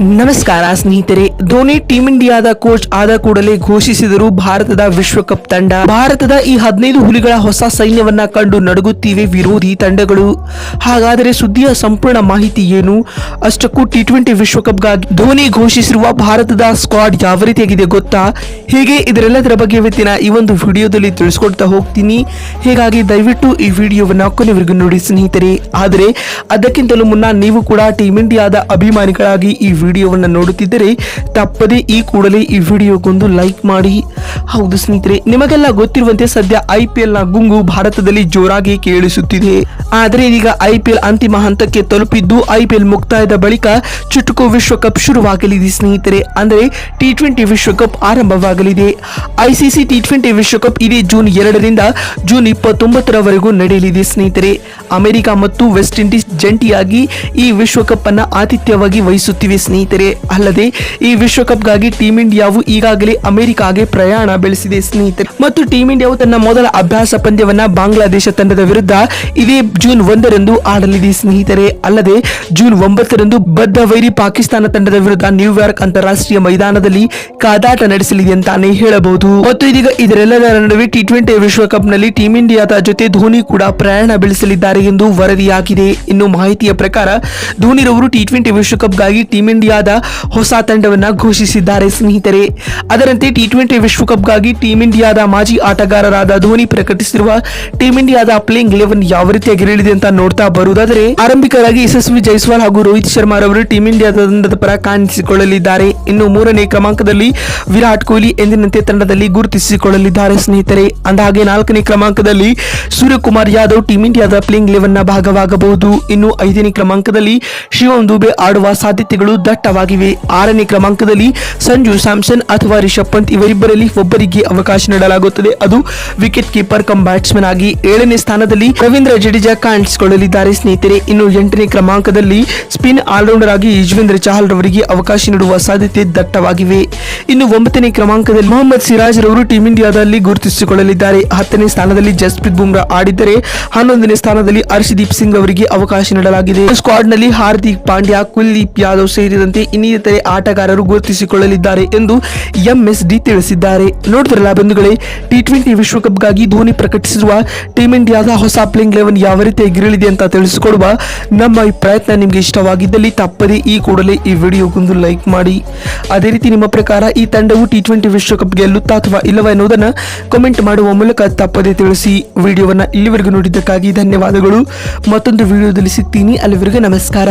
ನಮಸ್ಕಾರ ಸ್ನೇಹಿತರೆ, ಧೋನಿ ಟೀಂ ಇಂಡಿಯಾದ ಕೋಚ್ ಆದ ಕೂಡಲೇ ಘೋಷಿಸಿದರು ಭಾರತದ ವಿಶ್ವಕಪ್ ತಂಡ. ಭಾರತದ ಈ ಹದಿನೈದು ಹುಲಿಗಳ ಹೊಸ ಸೈನ್ಯವನ್ನ ಕಂಡು ನಡುಗುತ್ತಿವೆ ವಿರೋಧಿ ತಂಡಗಳು. ಹಾಗಾದರೆ ಸುದ್ದಿಯ ಸಂಪೂರ್ಣ ಮಾಹಿತಿ ಏನು? ಅಷ್ಟಕ್ಕೂ ಟಿ ಟ್ವೆಂಟಿ ವಿಶ್ವಕಪ್ಗಾಗಿ ಧೋನಿ ಘೋಷಿಸಿರುವ ಭಾರತದ ಸ್ಕ್ವಾಡ್ ಯಾವ ರೀತಿಯಾಗಿದೆ ಗೊತ್ತಾ? ಹೀಗೆ? ಇದರೆಲ್ಲದರ ಬಗ್ಗೆ ಇವತ್ತಿನ ಈ ಒಂದು ವಿಡಿಯೋದಲ್ಲಿ ತಿಳಿಸ್ಕೊಡ್ತಾ ಹೋಗ್ತೀನಿ. ಹೀಗಾಗಿ ದಯವಿಟ್ಟು ಈ ವಿಡಿಯೋವನ್ನು ಕೊನೆವರೆಗೂ ನೋಡಿ ಸ್ನೇಹಿತರೆ. ಆದರೆ ಅದಕ್ಕಿಂತಲೂ ಮುನ್ನ ನೀವು ಕೂಡ ಟೀಮ್ ಇಂಡಿಯಾದ ಅಭಿಮಾನಿಗಳಾಗಿ ಈ ವಿಡಿಯೋವನ್ನು ನೋಡುತ್ತಿದ್ದರೆ ತಪ್ಪದೆ ಈ ಕೂಡಲೇ ಈ ವಿಡಿಯೋಗೊಂದು ಲೈಕ್ ಮಾಡಿ. ಹೌದು ಸ್ನೇಹಿತರೆ, ನಿಮಗೆಲ್ಲ ಗೊತ್ತಿರುವಂತೆ ಸದ್ಯ ಐ ಪಿ ಎಲ್ನ ಗುಂಗು ಭಾರತದಲ್ಲಿ ಜೋರಾಗಿ ಕೇಳಿಸುತ್ತಿದೆ. ಆದರೆ ಇದೀಗ ಐ ಪಿ ಎಲ್ ಅಂತಿಮ ಹಂತಕ್ಕೆ ತಲುಪಿದ್ದು ಐ ಪಿ ಎಲ್ ಮುಕ್ತಾಯದ ಬಳಿಕ ಚುಟುಕು ವಿಶ್ವಕಪ್ ಶುರುವಾಗಲಿದೆ ಸ್ನೇಹಿತರೆ. ಅಂದರೆ ಟಿ ಟ್ವೆಂಟಿ ವಿಶ್ವಕಪ್ ಆರಂಭವಾಗಲಿದೆ. ಐಸಿಸಿ ಟಿ ಟ್ವೆಂಟಿ ವಿಶ್ವಕಪ್ ಇದೇ ಜೂನ್ ಎರಡರಿಂದ ಜೂನ್ ಇಪ್ಪತ್ತೊಂಬತ್ತರವರೆಗೂ ನಡೆಯಲಿದೆ ಸ್ನೇಹಿತರೆ. ಅಮೆರಿಕ ಮತ್ತು ವೆಸ್ಟ್ ಇಂಡೀಸ್ ಜಂಟಿಯಾಗಿ ಈ ವಿಶ್ವಕಪ್ ಅನ್ನು ಆತಿಥ್ಯವಾಗಿ ವಹಿಸುತ್ತಿವೆ ಸ್ನೇಹಿತರೆ. ಅಲ್ಲದೆ ಈ ವಿಶ್ವಕಪ್ಗಾಗಿ ಟೀಂ ಇಂಡಿಯಾವು ಈಗಾಗಲೇ ಅಮೆರಿಕಾಗೆ ಪ್ರಯಾಣ ಬೆಳೆಸಿದೆ ಸ್ನೇಹಿತರೆ. ಮತ್ತು ಟೀಂ ಇಂಡಿಯಾವು ತನ್ನ ಮೊದಲ ಅಭ್ಯಾಸ ಪಂದ್ಯವನ್ನ ಬಾಂಗ್ಲಾದೇಶ ತಂಡದ ವಿರುದ್ಧ ಇದೇ ಜೂನ್ ಒಂದರಂದು ಆಡಲಿದೆ ಸ್ನೇಹಿತರೆ. ಅಲ್ಲದೆ ಜೂನ್ ಒಂಬತ್ತರಂದು ಬದ್ಧ ವೈರಿ ಪಾಕಿಸ್ತಾನ ತಂಡದ ವಿರುದ್ಧ ನ್ಯೂಯಾರ್ಕ್ ಅಂತಾರಾಷ್ಟ್ರೀಯ ಮೈದಾನದಲ್ಲಿ ಕಾದಾಟ ನಡೆಸಲಿದೆ ಅಂತಾನೆ ಹೇಳಬಹುದು. ಮತ್ತು ಇದೀಗ ಇದರೆಲ್ಲದರ ನಡುವೆ ಟಿ ಟ್ವೆಂಟಿ ವಿಶ್ವಕಪ್ನಲ್ಲಿ ಟೀಂ ಇಂಡಿಯಾದ ಜೊತೆ ಧೋನಿ ಕೂಡ ಪ್ರಯಾಣ ಬೆಳೆಸಲಿದ್ದಾರೆ ಎಂದು ವರದಿಯಾಗಿದೆ. ಇನ್ನು ಮಾಹಿತಿಯ ಪ್ರಕಾರ ಧೋನಿ ರವರು ಟಿ ಟ್ವೆಂಟಿ ವಿಶ್ವಕಪ್ಗಾಗಿ ಟೀಂ ಇಂಡಿಯಾದ ಹೊಸ ತಂಡವನ್ನು ಘೋಷಿಸಿದ್ದಾರೆ ಸ್ನೇಹಿತರೆ. ಅದರಂತೆ ಟಿ ಟ್ವೆಂಟಿ ವಿಶ್ವಕಪ್ಗಾಗಿ ಟೀಂ ಇಂಡಿಯಾದ ಮಾಜಿ ಆಟಗಾರರಾದ ಧೋನಿ ಪ್ರಕಟಿಸಿರುವ ಟೀಂ ಇಂಡಿಯಾದ ಪ್ಲೇಯಿಂಗ್ ಲೆವೆನ್ ಯಾವ ರೀತಿಯಾಗಿರಲಿದೆ ಅಂತ ನೋಡ್ತಾ ಬರುವುದಾದರೆ, ಆರಂಭಿಕರಾಗಿ ಯಶಸ್ವಿ ಜೈಸ್ವಾಲ್ ಹಾಗೂ ರೋಹಿತ್ ಶರ್ಮಾ ರವರು ಟೀಂ ಇಂಡಿಯಾದ ತಂಡದ ಪರ ಕಾಣಿಸಿಕೊಳ್ಳಲಿದ್ದಾರೆ. ಇನ್ನು ಮೂರನೇ ಕ್ರಮಾಂಕದಲ್ಲಿ ವಿರಾಟ್ ಕೊಹ್ಲಿ ಎಂದಿನಂತೆ ತಂಡದಲ್ಲಿ ಗುರುತಿಸಿಕೊಳ್ಳಲಿದ್ದಾರೆ ಸ್ನೇಹಿತರೆ. ಅಂದಹಾಗೆ ನಾಲ್ಕನೇ ಕ್ರಮಾಂಕದಲ್ಲಿ ಸೂರ್ಯಕುಮಾರ್ ಯಾದವ್ ಟೀಂ ಇಂಡಿಯಾದ ಪ್ಲೇಯಿಂಗ್ನ ಭಾಗವಾಗಬಹುದು. ಇನ್ನು ಐದನೇ ಕ್ರಮಾಂಕದಲ್ಲಿ ಶಿವಂ ದುಬೆ ಆಡುವ ಸಾಧ್ಯತೆಗಳು ದಟ್ಟವಾಗಿವೆ. ಆರನೇ ಕ್ರಮಾಂಕದಲ್ಲಿ ಸಂಜು ಸ್ಯಾಮ್ಸನ್ ಅಥವಾ ರಿಷಬ್ ಪಂತ್ ಇವರಿಬ್ಬರಲ್ಲಿ ಒಬ್ಬರಿಗೆ ಅವಕಾಶ ನೀಡಲಾಗುತ್ತದೆ. ಅದು ವಿಕೆಟ್ ಕೀಪರ್ ಕಮ್ ಬ್ಯಾಟ್ಸ್ಮನ್ ಆಗಿ ಏಳನೇ ಸ್ಥಾನದಲ್ಲಿ ರವೀಂದ್ರ ಜಡೇಜಾ ಕಾಣಿಸಿಕೊಳ್ಳಲಿದ್ದಾರೆ. ಸ್ನೇಹಿತರೆ, ಇನ್ನು ಎಂಟನೇ ಕ್ರಮಾಂಕದಲ್ಲಿ ಸ್ಪಿನ್ ಆಲ್ರೌಂಡರ್ ಆಗಿ ಯುಜ್ವೇಂದ್ರ ಚಹಲ್ ರವರಿಗೆ ಅವಕಾಶ ನೀಡುವ ಸಾಧ್ಯತೆ ದಟ್ಟವಾಗಿವೆ. ಇನ್ನು ಒಂಬತ್ತನೇ ಕ್ರಮಾಂಕದಲ್ಲಿ ಮೊಹಮ್ಮದ್ ಸಿರಾಜ್ ರವರು ಟೀಂ ಇಂಡಿಯಾದಲ್ಲಿ ಗುರುತಿಸಿಕೊಳ್ಳಲಿದ್ದಾರೆ. ಹತ್ತನೇ ಸ್ಥಾನದಲ್ಲಿ ಜಸ್ಪ್ರೀತ್ ಬುಮ್ರಾ ಆಡಿದ್ದರೆ ಹನ್ನೊಂದನೇ ಸ್ಥಾನದಲ್ಲಿ ಹರ್ಷದೀಪ್ ಸಿಂಗ್ ಅವರಿಗೆ ಅವಕಾಶ ನೀಡಲಾಗಿದೆ. ಸ್ಕ್ವಾಡ್ನಲ್ಲಿ ಹಾರ್ದಿಕ್ ಪಾಂಡ್ಯ, ಕುಲ್ದೀಪ್ ಯಾದವ್ ಸೇರಿದಂತೆ ಇನ್ನಿತರೆ ಆಟಗಾರರು ಗುರುತಿಸಿಕೊಳ್ಳಲಿದ್ದಾರೆ ಎಂದು ಎಂಎಸ್ಡಿ ತಿಳಿಸಿದ್ದಾರೆ. ನೋಡಿದ್ರಲ್ಲ ಬಂಧುಗಳೇ ಟಿ ಟ್ವೆಂಟಿ ವಿಶ್ವಕಪ್ಗಾಗಿ ಧೋನಿ ಪ್ರಕಟಿಸಿರುವ ಟೀಮ್ ಇಂಡಿಯಾದ ಹೊಸ ಪ್ಲೇಯಿಂಗ್ ಲೆವೆನ್ ಯಾವ ರೀತಿ ರೀತಿಯಾಗಿರಲಿದೆ ಅಂತ ತಿಳಿಸಿಕೊಡುವ ನಮ್ಮ ಈ ಪ್ರಯತ್ನ ನಿಮಗೆ ಇಷ್ಟವಾಗಿದ್ದಲ್ಲಿ ತಪ್ಪದೆ ಈ ಕೂಡಲೇ ಈ ವಿಡಿಯೋಗೊಂದು ಲೈಕ್ ಮಾಡಿ. ಅದೇ ರೀತಿ ನಿಮ್ಮ ಪ್ರಕಾರ ಈ ತಂಡವು ಟಿ ಟ್ವೆಂಟಿ ವಿಶ್ವಕಪ್ ಗೆಲ್ಲುತ್ತಾ ಅಥವಾ ಇಲ್ಲವ ಎನ್ನುವುದನ್ನು ಕಮೆಂಟ್ ಮಾಡುವ ಮೂಲಕ ತಪ್ಪದೆ ತಿಳಿಸಿ. ವಿಡಿಯೋವನ್ನು ಇಲ್ಲಿವರೆಗೂ ನೋಡಿದ್ದಕ್ಕಾಗಿ ಧನ್ಯವಾದಗಳು. ಮತ್ತೊಂದು ವಿಡಿಯೋದಲ್ಲಿ ಸಿಗ್ತೀನಿ. ಅಲ್ಲಿವರೆಗೂ ನಮಸ್ಕಾರ.